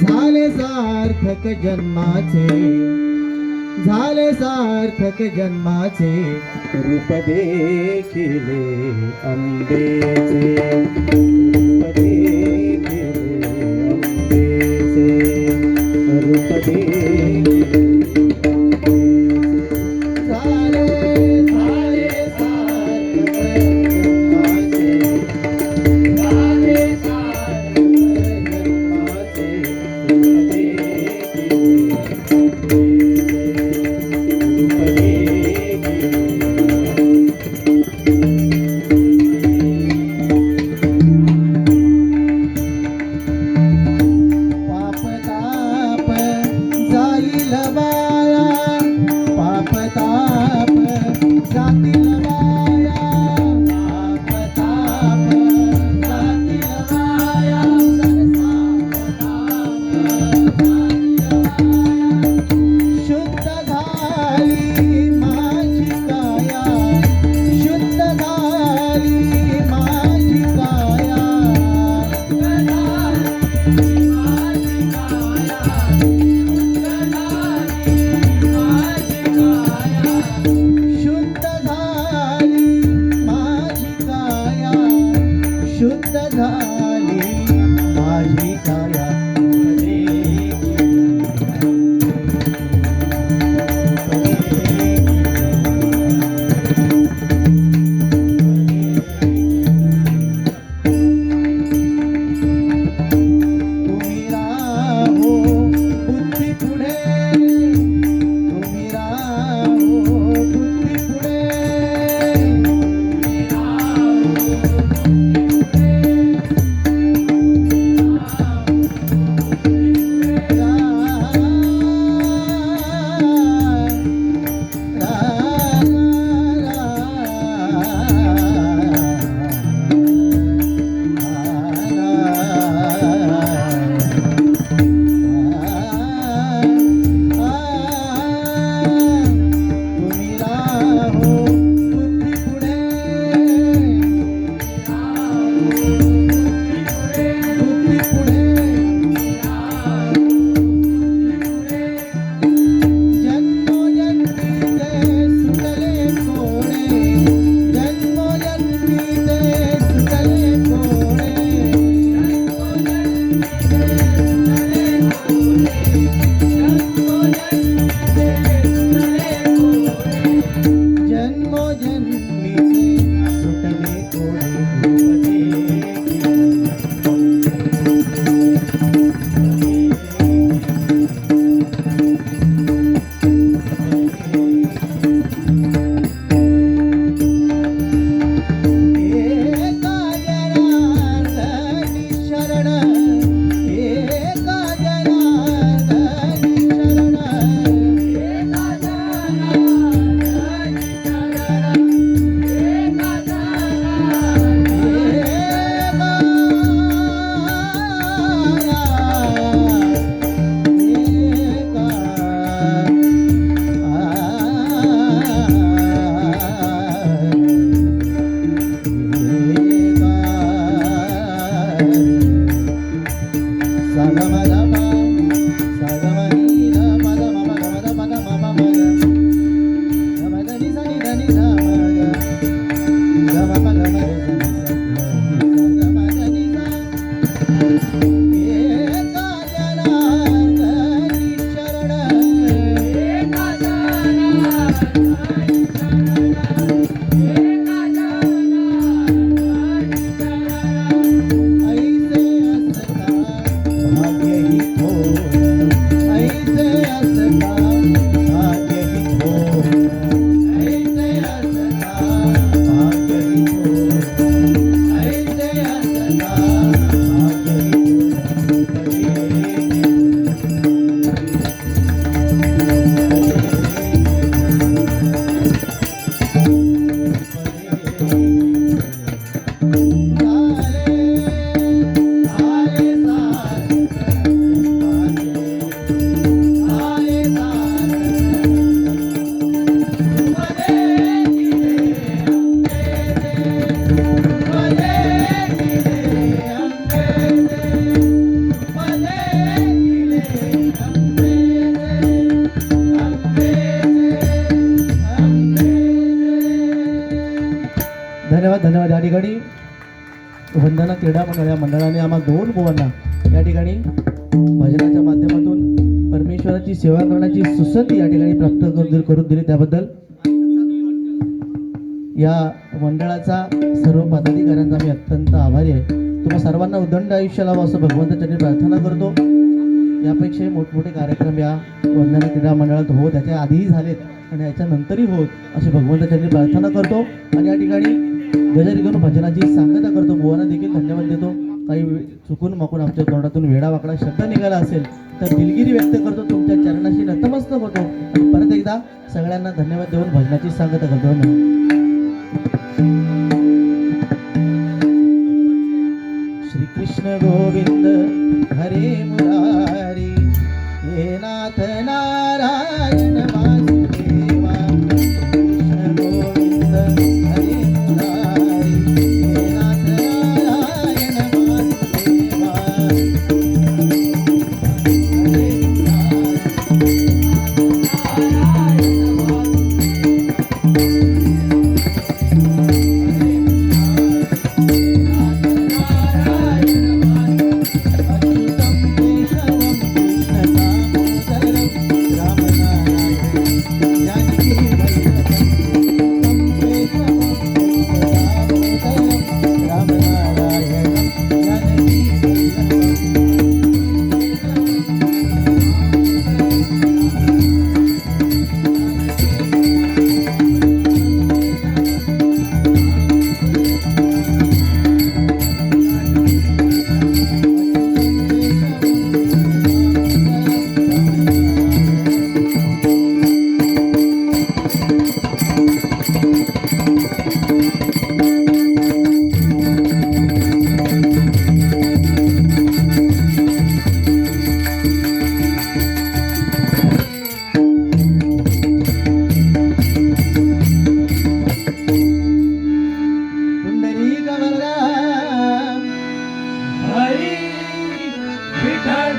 झाले सार्थक जन्माचे झाले सार्थक जन्माचे रूप देखिले अंबेचे क्रीडा मंडळ या मंडळाने आम्हा दोन बुवांना या ठिकाणी भजनाच्या माध्यमातून परमेश्वराची सेवा करण्याची सुसंधी या ठिकाणी प्राप्त करून दिली त्याबद्दल या मंडळाचा सर्व पदाधिकाऱ्यांचा मी अत्यंत आभारी आहे. तुम्हा सर्वांना उदंड आयुष्य लावा असं भगवंताच्या प्रार्थना करतो. यापेक्षाही मोठमोठे कार्यक्रम या वंदना क्रीडा मंडळात होत त्याच्या आधीही झालेत आणि याच्यानंतरही होत अशी भगवंताच्या प्रार्थना करतो. आणि या ठिकाणी गजर घेऊन भजनाची सांगता करतो. बुवांना देखील धन्यवाद देतो. काही चुकून माकून आमच्या तोंडातून वेडा वाकडा शब्द निघाला असेल तर दिलगिरी व्यक्त करतो. तुमच्या चरणाशी नतमस्तक होतो. आणि परत एकदा सगळ्यांना धन्यवाद देऊन भजनाची सांगता करतो. धन्यवाद. श्री कृष्ण गोविंद हरे मुरारी हे नाथ ना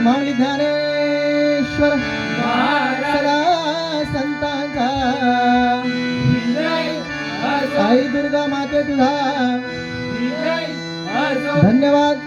माऊली ज्ञानेश्वर सदा संतांचा आई दुर्गा माते तुझा. धन्यवाद.